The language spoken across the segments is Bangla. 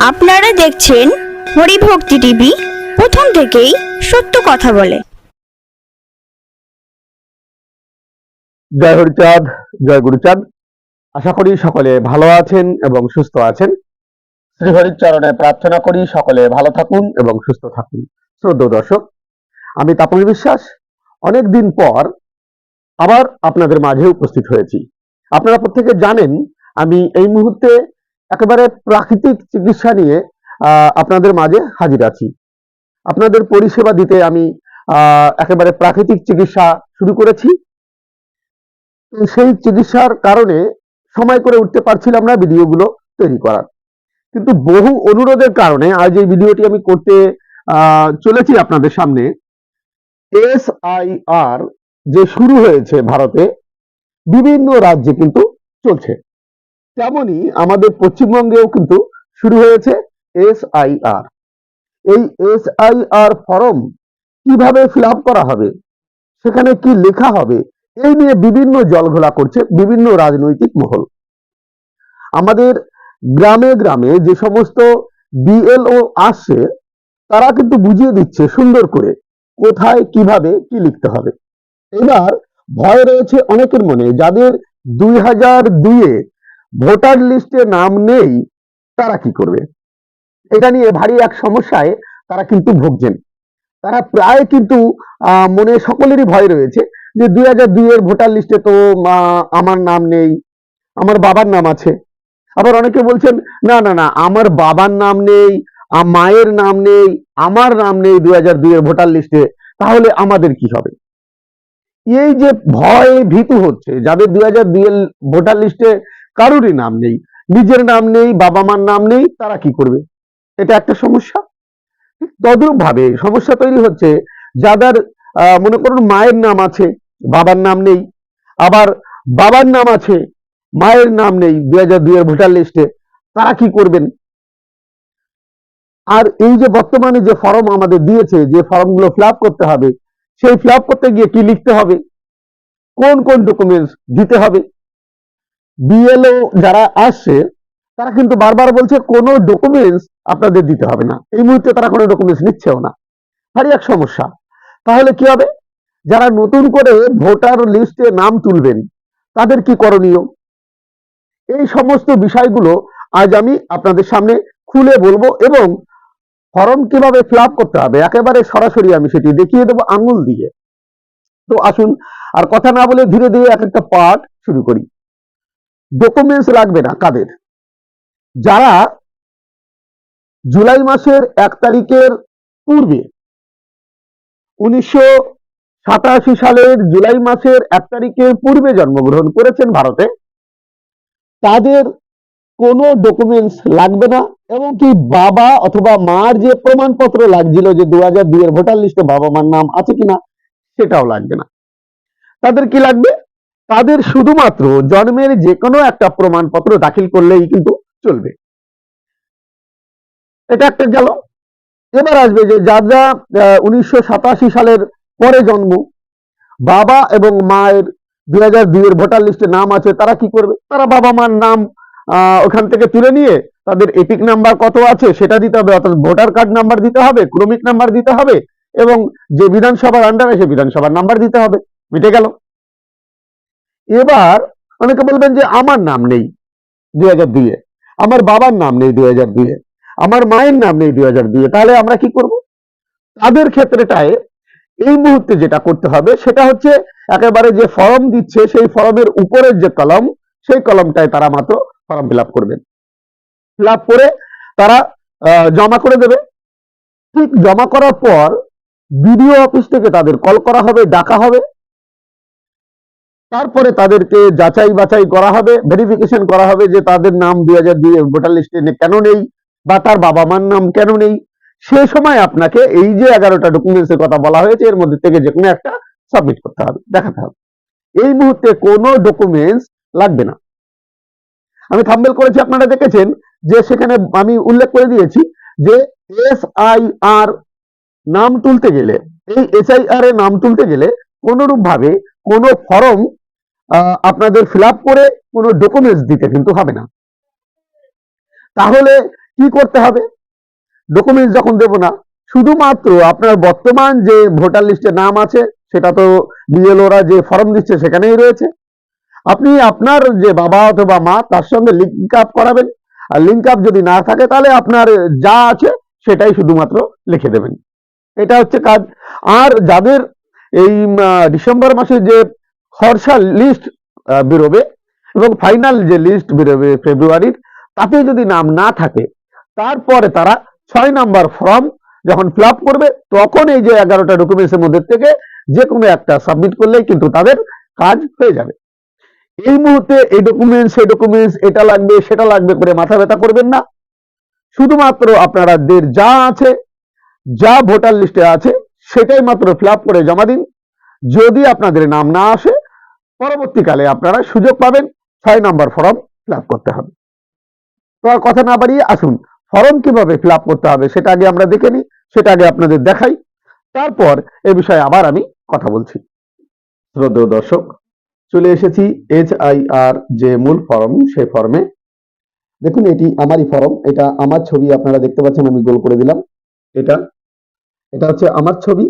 আপনারা দেখছেন হরিভক্তি টিভি প্রথম থেকেই সত্য কথা বলে। জয় হরিচাঁদ জয় গুরুচাঁদ। আশা করি সকলে ভালো আছেন এবং সুস্থ আছেন। শ্রী হরিচরণে প্রার্থনা করি সকলে ভালো থাকুন। এবং সুস্থ থাকুন। শ্রদ্ধ দর্শক আমি তাপন বিশ্বাস। অনেক দিন পর আবার আপনাদের মাঝে উপস্থিত হয়েছি। আপনারা প্রত্যেকে জানেন আমি এই মুহূর্তে একেবারে প্রাকৃতিক চিকিৎসা নিয়ে আপনাদের মাঝে হাজির আছি। আপনাদের পরিষেবা দিতে আমি একেবারে প্রাকৃতিক চিকিৎসা শুরু করেছি। সেই চিকিৎসার কারণে সময় করে উঠতে পারছিলাম না ভিডিওগুলো তৈরি করার। কিন্তু বহু অনুরোধের কারণে আজ এই ভিডিওটি আমি করতে চলেছি আপনাদের সামনে। এস আই আর যে শুরু হয়েছে ভারতে, বিভিন্ন রাজ্যে কিন্তু চলছে। তেমনি আমাদের পশ্চিমবঙ্গেও কিন্তু শুরু হয়েছে এস আই আর এই এস আই আর ফর্ম কীভাবে ফিল করা হবে, সেখানে কি লেখা হবে, এই নিয়ে বিভিন্ন জলঘোলা করছে বিভিন্ন রাজনৈতিক মহল। আমাদের গ্রামে গ্রামে যে সমস্ত বিএলও আসছে, তারা কিন্তু বুঝিয়ে দিচ্ছে সুন্দর করে কোথায়, কীভাবে, কি লিখতে হবে। এবার ভয় রয়েছে অনেকের মনে, যাদের দুই হাজার দুইয়ে ভোটার লিস্টে নাম নেই, তারা কি করবে? এটা নিয়ে ভারী এক সমস্যায় তারা কিন্তু ভুগছেন। তারা প্রায় কিন্তু মনে সকলেরই ভয় রয়েছে যে দুই হাজার দুই এর ভোটার লিস্টে তো আমার নাম নেই, আমার বাবার নাম আছে। আবার অনেকে বলছেন, না না না, আমার বাবার নাম নেই মায়ের নাম নেই, আমার নাম নেই দুই হাজার দুই এর ভোটার লিস্টে, তাহলে আমাদের কি হবে? এই যে ভয় ভীতু হচ্ছে, যাদের দুই হাজার দুই এর ভোটার লিস্টে কারোরই নাম নেই, নিজের নাম নেই, বাবা মার নাম নেই, তারা কি করবে? এটা একটা সমস্যা। তদ্রুপ ভাবে সমস্যা তৈরি হচ্ছে, যাদের মনে করুন মায়ের নাম আছে, বাবার নাম নেই, আবার বাবার নাম আছে, মায়ের নাম নেই দুই হাজার দুই এর ভোটার লিস্টে, তারা কি করবেন? আর এই যে বর্তমানে যে ফর্ম আমাদের দিয়েছে, যে ফর্মগুলো ফিল করতে হবে, সেই ফিল করতে গিয়ে কি লিখতে হবে? কোন কোন ডকুমেন্টস দিতে হবে? বিএলও যারা আসছে তারা কিন্তু বারবার বলছে কোনো ডকুমেন্টস আপনাদের দিতে হবে না। এই মুহূর্তে তারা কোনো ডকুমেন্টস নিচ্ছেও না। ভারী এক সমস্যা। তাহলে কি হবে? যারা নতুন করে ভোটার লিস্টে নাম তুলবেন, তাদের কি করণীয়? এই সমস্ত বিষয়গুলো আজ আমি আপনাদের সামনে খুলে বলব এবং ফর্ম কীভাবে ফিল করতে হবে, একেবারে সরাসরি আমি সেটি দেখিয়ে দেবো আঙুল দিয়ে। তো আসুন, আর কথা না বলে ধীরে ধীরে এক একটা পার্ট শুরু করি। ডকুমেন্টস লাগবে না কাদের? যারা জুলাই মাসের এক তারিখের পূর্বে উনিশশো সাতাশি সালের জুলাই মাসের এক তারিখের পূর্বে জন্মগ্রহণ করেছেন ভারতে, তাদের কোনো ডকুমেন্টস লাগবে না। এবং কি বাবা অথবা মার যে প্রমাণপত্র লাগছিল যে দু হাজার দুই এর ভোটার লিস্টে বাবা মার নাম আছে কিনা, সেটাও লাগবে না। তাদের কি লাগবে? তাদের শুধুমাত্র জন্মের যে কোনো একটা প্রমাণপত্র দাখিল করলেই কিন্তু চলবে। এটা একটা গেল। এবার আসবে যে যার যা উনিশশো সাতাশি সালের পরে জন্ম, বাবা এবং মায়ের দুই হাজার দুই এর ভোটার লিস্টে নাম আছে, তারা কি করবে? তারা বাবা মার নাম ওখান থেকে তুলে নিয়ে তাদের এপিক নাম্বার কত আছে সেটা দিতে হবে, অর্থাৎ ভোটার কার্ড নাম্বার দিতে হবে, ক্রমিক নাম্বার দিতে হবে এবং যে বিধানসভার আন্ডারে সে বিধানসভার নাম্বার দিতে হবে। মিটে গেল। এবার অনেকে বলবেন যে আমার নাম নেই দুই হাজার দুইয়ে, আমার বাবার নাম নেই দুই হাজার দুইয়ে, আমার মায়ের নাম নেই দুই হাজার দুইয়ে, তাহলে আমরা কি করব? তাদের ক্ষেত্রেটায় এই মুহূর্তে যেটা করতে হবে সেটা হচ্ছে একেবারে যে ফর্ম দিচ্ছে সেই ফর্মের উপরের যে কলম, সেই কলমটায় তারা মাত্র ফর্ম ফিল আপ করবেন ফিল আপ করে তারা জমা করে দেবে। ঠিক জমা করার পর বিডিও অফিস থেকে তাদের কল করা হবে, ডাকা হবে। তারপরে তাদেরকে যাচাই বাছাই করা হবে ভেরিফিকেশন করা হবে যে তাদের নাম দুই হাজার দুই ভোটার লিস্টে কেন নেই বা তার বাবা মার নাম কেন নেই। সে সময় আপনাকে এই যে এগারোটা ডকুমেন্টস এর কথা বলা হয়েছে, এর মধ্যে থেকে যে কোনো একটা সাবমিট করতে হবে, দেখাতে হবে। এই মুহূর্তে কোনো ডকুমেন্টস লাগবে না। আমি থাম্বেল করেছি, আপনারা দেখেছেন যে সেখানে আমি উল্লেখ করে দিয়েছি যে এস আই আর নাম তুলতে গেলে, এই এস আই আর এর নাম তুলতে গেলে কোনরূপ ভাবে কোনো ফর্ম আপনাদের ফিল করে কোনো ডকুমেন্টস দিতে কিন্তু হবে না। তাহলে কি করতে হবে? ডকুমেন্টস যখন দেব না, শুধুমাত্র আপনার বর্তমান যে ভোটার লিস্টে নাম আছে, সেটা তো বিএলওরা যে ফর্ম দিচ্ছে সেখানেই রয়েছে। আপনি আপনার যে বাবা অথবা মা, তার সঙ্গে লিঙ্ক আপ করাবেন। আর লিঙ্ক আপ যদি না থাকে, তাহলে আপনার যা আছে, সেটাই শুধুমাত্র লিখে দেবেন। এটা হচ্ছে কাজ। আর যাদের এই ডিসেম্বর মাসে যে খরচা লিস্ট বেরোবে এবং ফাইনাল যে লিস্ট বেরোবে ফেব্রুয়ারির তাতে যদি নাম না থাকে, তারপরে তারা ছয় নাম্বার ফর্ম যখন ফিল করবে, তখন এই যে এগারোটা ডকুমেন্টসের মধ্যে থেকে যে কোনো একটা সাবমিট করলেই কিন্তু তাদের কাজ হয়ে যাবে। এই মুহূর্তে এই ডকুমেন্টস সেই ডকুমেন্টস এটা লাগবে, সেটা লাগবে করে মাথা ব্যথা করবেন না। শুধুমাত্র আপনাদের যা আছে, যা ভোটার লিস্টে আছে সেটাই মাত্র ফিল করে জমা দিন। যদি আপনাদের নাম না আসে, পরবর্তীকালে আপনারা সুযোগ পাবেন ছয় নম্বর ফর্ম ফিল করতে হবে। তো আর কথা না বাড়িয়ে আসুন ফর্ম কীভাবে ফিল করতে হবে সেটা আগে আমরা দেখে নিই, সেটা আগে আপনাদের দেখাই। তারপর এ বিষয়ে আবার আমি কথা বলছি। শ্রদ্ধেয় দর্শক, চলে এসেছি এইচ আই আর যে মূল ফর্ম সেই ফর্মে দেখুন, এটি আমারই ফর্ম এটা আমার ছবি, আপনারা দেখতে পাচ্ছেন, আমি গোল করে দিলাম। এটা এটা হচ্ছে আমার ছবি।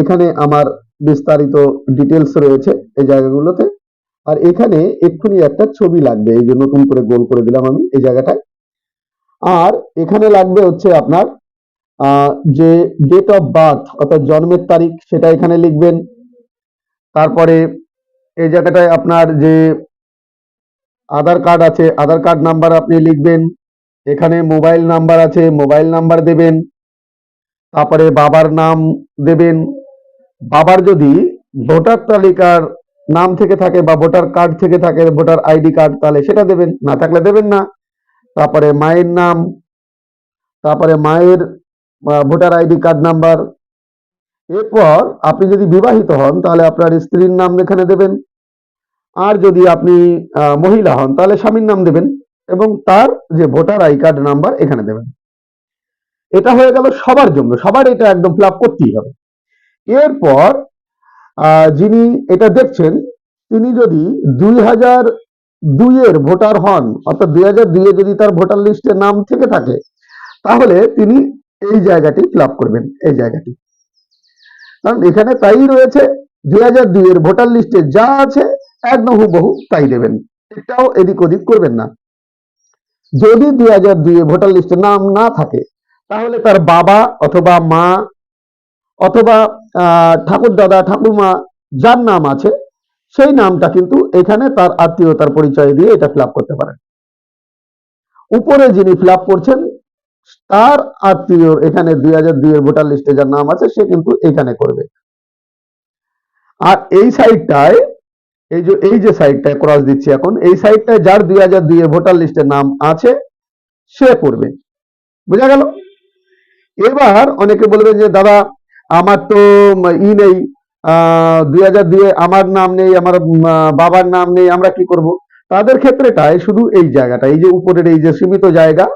এখানে আমার বিস্তারিত ডিটেলস রয়েছে এই জায়গাগুলোতে। আর এখানে এক্ষুনি একটা ছবি লাগবে, এই যে নতুন করে গোল করে দিলাম আমি এই জায়গাটায়। আর এখানে লাগবে হচ্ছে আপনার যে ডেট অফ বার্থ অর্থাৎ জন্মের তারিখ সেটা এখানে লিখবেন। তারপরে এই জায়গাটায় আপনার যে আধার কার্ড আছে, আধার কার্ড নাম্বার আপনি লিখবেন। এখানে মোবাইল নাম্বার আছে, মোবাইল নাম্বার দেবেন। তারপরে বাবার নাম দেবেন। বাবার যদি ভোটার তালিকার নাম থেকে থাকে বা ভোটার কার্ড থেকে থাকে, ভোটার আইডি কার্ড, তাহলে সেটা দেবেন, না থাকলে দেবেন না। তারপরে মায়ের নাম, তারপরে মায়ের ভোটার আইডি কার্ড নাম্বার। এরপর আপনি যদি বিবাহিত হন, তাহলে আপনার স্ত্রীর নাম এখানে দেবেন। আর যদি আপনি মহিলা হন, তাহলে স্বামীর নাম দেবেন এবং তার যে ভোটার আই কার্ড নাম্বার এখানে দেবেন। এটা হয়ে গেল সবার জন্য, সবার এটা একদম ফিল করতেই হবে। এরপর যিনি এটা দেখছেন, তিনি যদি দুই হাজার দুইয়ের ভোটার হন, অর্থাৎ দুই হাজার দুইয়ে যদি তার ভোটার লিস্টে নাম থেকে থাকে, তাহলে তিনি এই জায়গাটি ফিল করবেন, এই জায়গাটি। কারণ এখানে তাই রয়েছে, দুই হাজার দুইয়ের ভোটার লিস্টে যা আছে, একদম হুবহু তাই দেবেন। এটাও এদিক ওদিক করবেন না। যদি দুই হাজার দুইয়ে ভোটার লিস্টে নাম না থাকে তাহলে তার বাবা অথবা মা অথবা ঠাকুর দাদা ঠাকুরমা যার নাম আছে, সেই নামটা কিন্তু এখানে তার আত্মীয়তার পরিচয় দিয়ে এটা ফিল করতে পারেন। উপরে যিনি ফিল করছেন, তার আত্মীয় এখানে দুই হাজার দুই এর ভোটার লিস্টে যার নাম আছে, সে কিন্তু এখানে করবে। আর এই সাইডটায় এই যে এই যে সাইডটায় ক্রস দিচ্ছি এখন, এই সাইডটায় যার দুই হাজার দুই এর ভোটার লিস্টের নাম আছে, সে করবে। বোঝা গেল? এবার অনেকে বলবেন যে, দাদা, আমার তো ই নেই। দুই হাজার আমার নাম নেই, আমার বাবার নাম নেই, আমরা কি করব? তাদের ক্ষেত্রেটায় শুধু এই জায়গাটা, এই যে উপরের এই যে সীমিত জায়গা,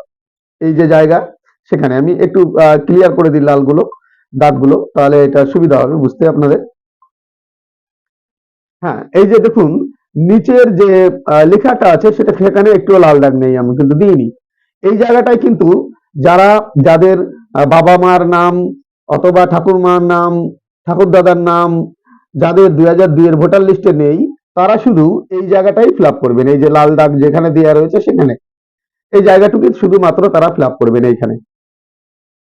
এই যে জায়গা, সেখানে আমি একটু ক্লিয়ার করে দিই লালগুলো দাগগুলো তাহলে এটা সুবিধা হবে বুঝতে আপনাদের। হ্যাঁ এই যে দেখুন, নিচের যে লেখাটা আছে, সেটা সেখানে একটু লাল দাগ নেই, আমি কিন্তু দিইনি। এই জায়গাটায় কিন্তু যারা, যাদের বাবা মার নাম অথবা ঠাকুরমার নাম ঠাকুর দাদার নাম, যাদের দুই হাজার দুই এর ভোটার লিস্টে নেই, তারা শুধু এই জায়গাটাই ফিল করবেন। এই যে লাল দাগ যেখানে দেওয়া রয়েছে সেখানে। এই জায়গাটুকু শুধুমাত্র তারা ফিল করবেন এইখানে।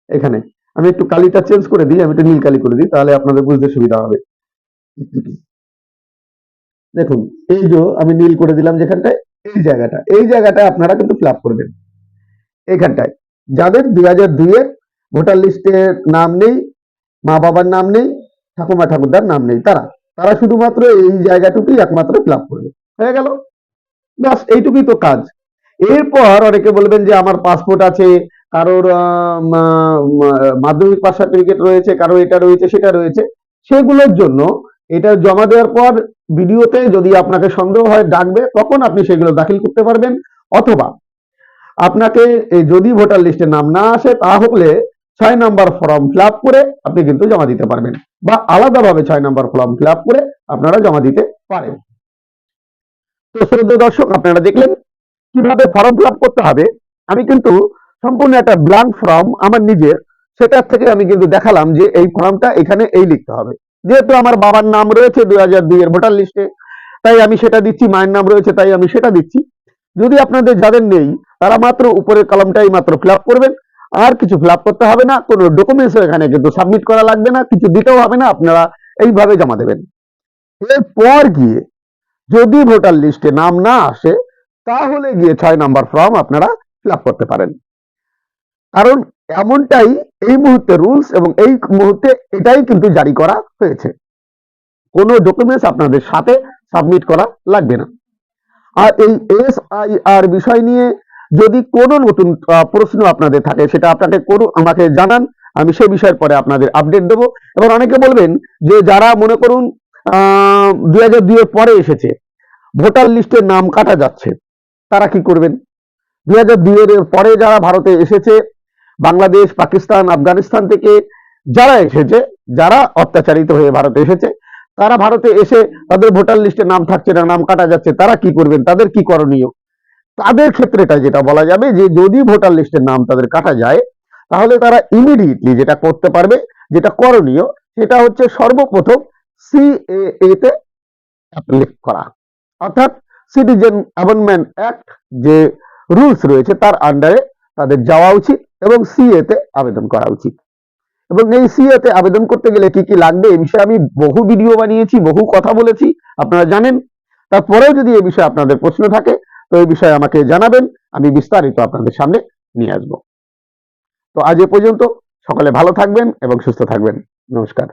এখানে। আমি একটু কালিটা চেঞ্জ করে দিই, আমি একটু নীল কালি করে দিই, তাহলে আপনাদের বুঝতে সুবিধা হবে। দেখুন, এই যে আমি নীল করে দিলাম যেখানটায়, এই জায়গাটা। এই জায়গাটা আপনারা কিন্তু ফিল করবেন। এইখানটায়। যাদের দুই হাজার দুইয়ের ভোটার লিস্টে নাম নেই মা বাবার নাম নেই, ঠাকুমা ঠাকুরদার নাম নেই, তারা। তারা শুধুমাত্র এই জায়গাটুকুই একমাত্র ফিল করবে। হয়ে গেল। ব্যাস, এইটুকুই তো কাজ। এরপর অনেকে বলবেন যে আমার পাসপোর্ট আছে, কারোর মাধ্যমিক পাস সার্টিফিকেট রয়েছে কারও এটা রয়েছে, সেটা রয়েছে। সেগুলোর জন্য এটা জমা দেওয়ার পর ভিডিওতে যদি আপনাকে সন্দেহ হয়, ডাকবে, তখন আপনি সেগুলো দাখিল করতে পারবেন। অথবা আপনাকে যদি ভোটার লিস্টে নাম না আসে, তাহলে ছয় নাম্বার ফর্ম ফিল করে আপনি কিন্তু জমা দিতে পারবেন বা আলাদাভাবে ছয় নাম্বার ফর্ম ফিল করে আপনারা জমা দিতে পারেন। তো শ্রদ্ধেয় দর্শক, আপনারা দেখলেন কীভাবে ফর্ম ফিল করতে হবে। আমি কিন্তু সম্পূর্ণ একটা ব্ল্যাঙ্ক ফর্ম আমার নিজের, সেটার থেকে আমি কিন্তু দেখালাম যে এই ফর্মটা এখানে এই লিখতে হবে। যেহেতু আমার বাবার নাম রয়েছে দুই হাজার দুই এর ভোটার লিস্টে তাই আমি সেটা দিচ্ছি, মায়ের নাম রয়েছে তাই আমি সেটা দিচ্ছি। যদি আপনাদের যাদের নেই, তারা মাত্র উপরের কলমটাই মাত্র ফিল করবেন। আর কিছু ফিল করতে হবে না, কোনো ডকুমেন্টস এখানে কিন্তু সাবমিট করা লাগবে না, কিছু দিতেও হবে না, আপনারা এইভাবে জমা দেবেন। এরপর গিয়ে যদি ভোটার লিস্টে নাম না আসে, তাহলে গিয়ে ছয় নাম্বার ফর্ম আপনারা ফিল করতে পারেন। কারণ এমনটাই এই মুহূর্তে রুলস এবং এই মুহূর্তে এটাই কিন্তু জারি করা হয়েছে। কোনো ডকুমেন্টস আপনাদের সাথে সাবমিট করা লাগবে না। আর এই এস আই আর বিষয় নিয়ে যদি কোনো নতুন প্রশ্ন আপনাদের থাকে, সেটা আপনাকে কোনো আমাকে জানান, আমি সেই বিষয়ের পরে আপনাদের আপডেট দেবো। এবং অনেকে বলবেন যে, যারা মনে করুন দুই হাজার দুইয়ের পরে এসেছে, ভোটার লিস্টের নাম কাটা যাচ্ছে, তারা কি করবেন? দুই হাজার দুইয়ের পরে যারা ভারতে এসেছে, বাংলাদেশ, পাকিস্তান, আফগানিস্তান থেকে যারা এসেছে, যারা অত্যাচারিত হয়ে ভারতে এসেছে, তারা ভারতে এসে তাদের ভোটার লিস্টে নাম থাকছে না, নাম কাটা যাচ্ছে, তারা কি করবেন? তাদের কি করণীয়? তাদের ক্ষেত্রে এটা যেটা বলা যাবে যে যদি ভোটার লিস্টের নাম তাদের কাটা যায়, তাহলে তারা ইমিডিয়েটলি যেটা করতে পারবে, যেটা করণীয়, সেটা হচ্ছে সর্বপ্রথম সিএএ তে অ্যাপ্লাই করা। অর্থাৎ সিটিজেন অ্যামেন্ডমেন্ট অ্যাক্ট যে রুলস রয়েছে, তার আন্ডারে তাদের যাওয়া উচিত এবং সিএ তে আবেদন করা উচিত। এবং এই সিএ তে আবেদন করতে গেলে কি কি লাগবে এই বিষয়ে আমি বহু ভিডিও বানিয়েছি, বহু কথা বলেছি, আপনারা জানেন। তারপরেও যদি এই বিষয়ে আপনাদের প্রশ্ন থাকে তো এই বিষয়ে আমাকে জানাবেন, আমি বিস্তারিত আপনাদের সামনে নিয়ে আসব। তো আজ এ পর্যন্ত সকলে ভালো থাকবেন এবং সুস্থ থাকবেন। নমস্কার।